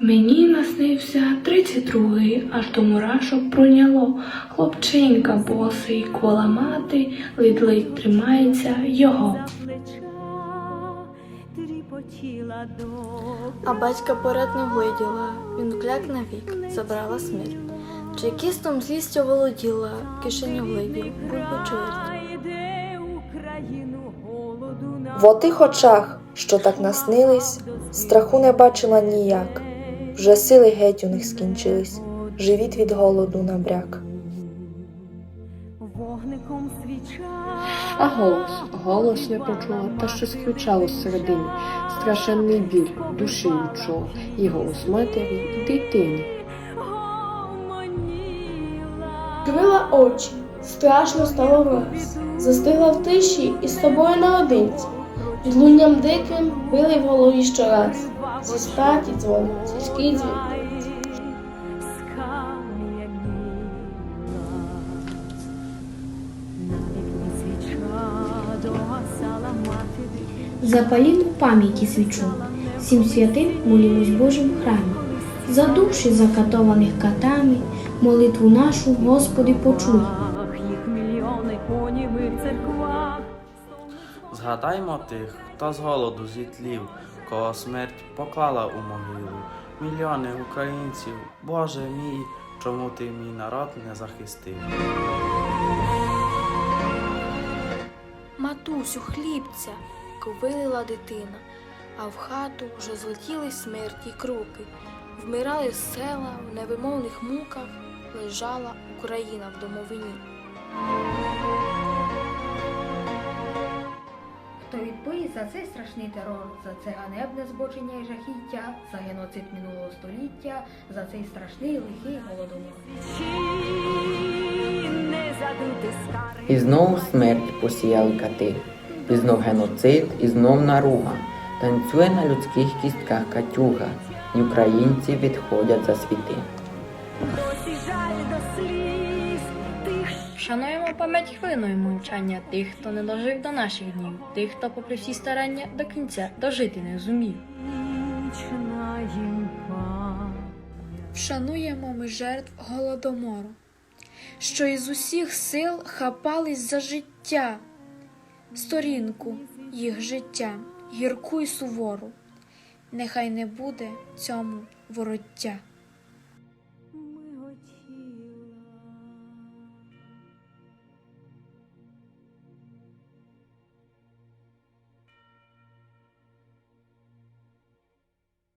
Мені наснився тридцять другий, аж до мурашок пройняло. Хлопчинка босий, кола мати, ледь-ледь тримається його. А батька поряд не вгледіла, він кляк навік, забрала смерть. Чекістом злістю володіла, в кишеню вгледів, чверть. йде Україну голоду на В отих очах, що так наснились, страху не бачила ніяк. Вже сили геть у них скінчились, живіт від голоду набряк. вогником свіча. А голос, голос я почула, та щось кричало всередині, страшенний біль душі відчула, і голос матері, і дитини. Крила очі, страшно стало враз, застигла в тиші і з тобою наодинці. Відлунням диким били в голові щораз. Зі статі дзвонить, сільський дзвін. Запалімо пам'яті свічу, всім святим молімось в Божому храмі, за душі закатованих катами, молитву нашу, Господи, почуй. Згадаймо тих, хто з голоду зітлів, кого смерть поклала у могилу. Мільйони українців, Боже мій, чому ти мій народ не захистив? Матусю, хлібця, ковилила дитина, а в хату вже злетіли смерті кроки. Вмирали села в невимовних муках, лежала Україна в домовині. За цей страшний терор, за це ганебне збочення і жахіття, за геноцид минулого століття, за цей страшний лихий голодомор. І знов смерть посіяли кати, і знов геноцид, і знов наруга. Танцює на людських кістках катюга, і українці відходять за світи. Досі жаль до сліз. Шануємо пам'ять хвилиною мовчання тих, хто не дожив до наших днів, тих, хто, попри всі старання, до кінця дожити не зумів. Вшануємо ми жертв голодомору, що із усіх сил хапались за життя, сторінку їх життя, гірку й сувору. Нехай не буде цьому вороття.